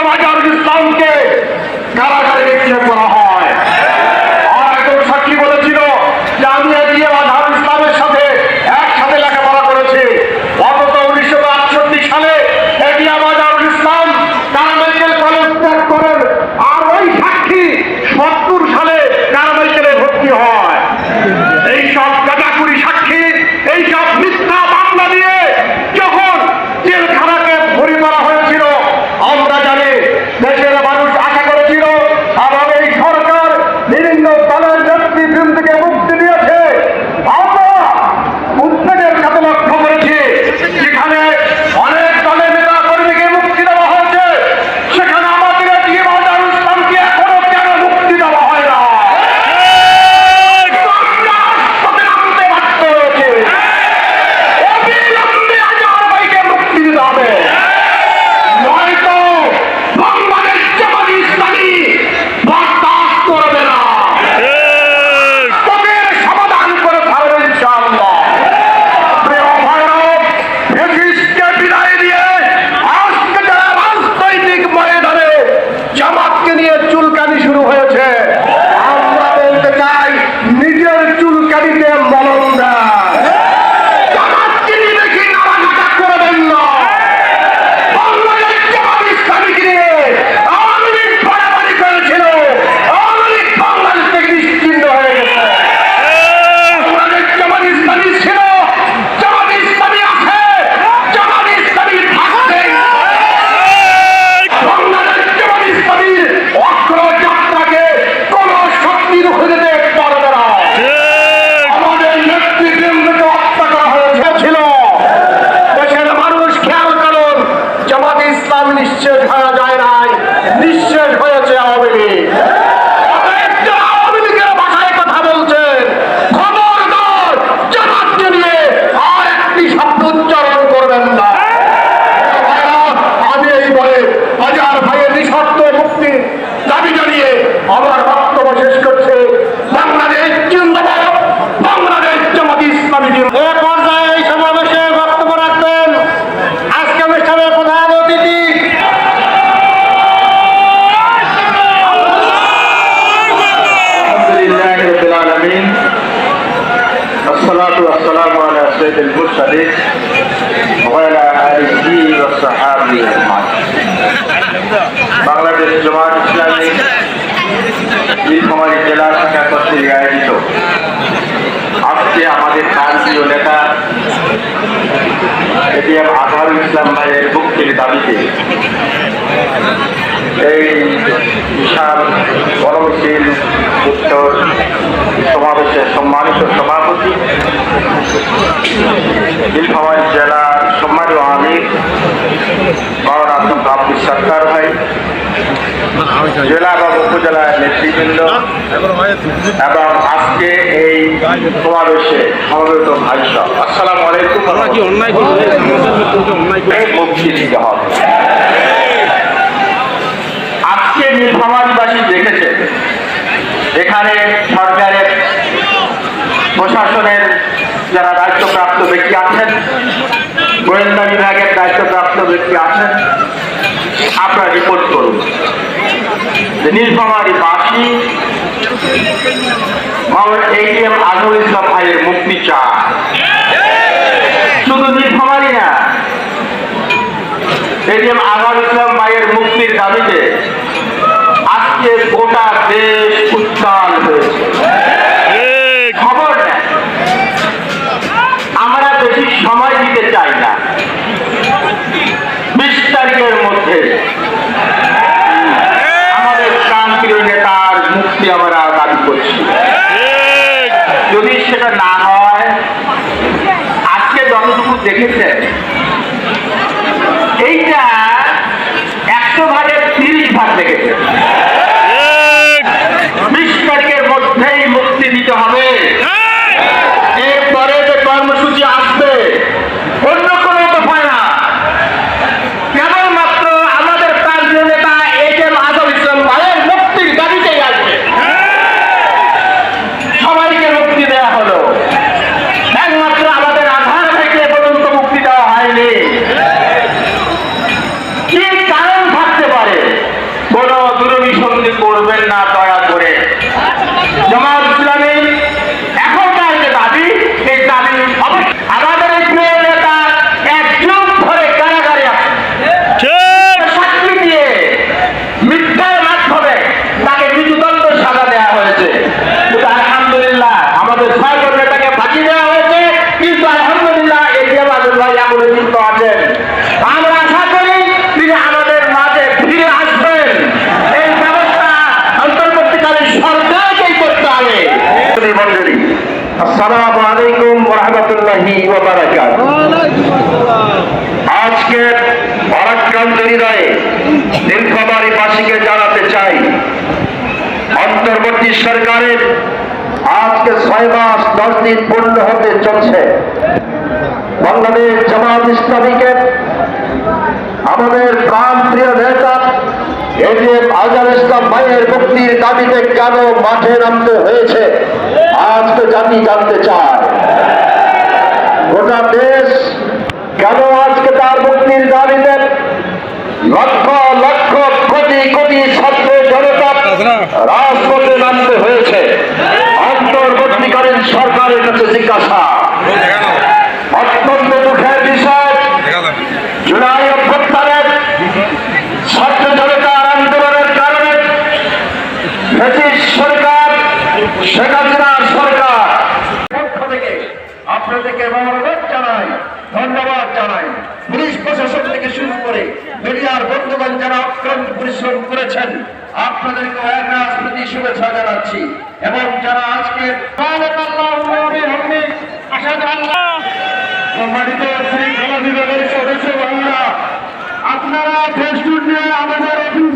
சமாஜம் سيد المرسلين وعلى آله وصحابه أجمعين. বাংলাদেশ জমাত ইসলামী সময় জেলা শাখা কর্তৃক আয়োজিত আজকে আমাদের প্রান্তীয় নেতা এটিএম আজহারুল ইসলাম ভাইয়ের মুক্তির দাবিতে এই বিশাল বড় মিছিল উত্তর সমাবেশের সম্মানিত সভাপতি জেলা এবং উপজেলার নেতৃবৃন্দ এবং আজকে এই সমাবেশে সমাবেত ভাষ্য আসসালামু আলাইকুম। কি অন্যায় দিতে হবে। আজকে সমাজবাসী দেখেছে এখানে সরকারের প্রশাসনের যারা দায়িত্বপ্রাপ্ত ব্যক্তি আছেন গোয়েন্দা বিভাগের দায়িত্বপ্রাপ্ত ব্যক্তি আছেন আপনারা রিপোর্ট করুন। নীলফামারি বাসী মাওলানা ইসলাম ভাইয়ের মুক্তি চা শুধু নীলফামারি না এটিএম এম ইসলাম ভাইয়ের মুক্তির দাবিতে আজকে গোটা দেশ উত্তাল হয়েছে সেটা না হয়। আজকে যতটুকু দেখেছেন এইটা একশো ভাগের তিরিশ ভাগ দেখেছে বিশ তারিখের মধ্যেই মুক্তি দিতে হবে। আসসালামু আলাইকুম রহমতুল্লাহি আজকে পরাক্রান্ত হৃদয়ে নীলফামারী বাসীকে জানাতে চাই, অন্তর্বর্তী সরকারের আজকে ছয় মাস, দশ দিন পূর্ণ হতে চলছে। বাংলাদেশ জামাত ইসলামীকে আমাদের প্রাণ প্রিয় নেতা এজিএম আজহার ইসলাম ভাইয়ের মুক্তির দাবিতে কেন মাঠে নামতে হয়েছে? আজকে জাতি জানতে চায়। গোটা দেশ আপনাদেরকে অনুরোধ জানাই ধন্যবাদ জানাই। পুলিশ প্রশাসন থেকে শুরু করে মিডিয়ার বন্ধুগণ যারা অক্লান্ত পরিশ্রম করেছেন আপনাদেরকে এক রাজনীতি শুভেচ্ছা জানাচ্ছি এবং যারা আজকে আপনারা ফেসবুক নিয়ে আমাদের অফিস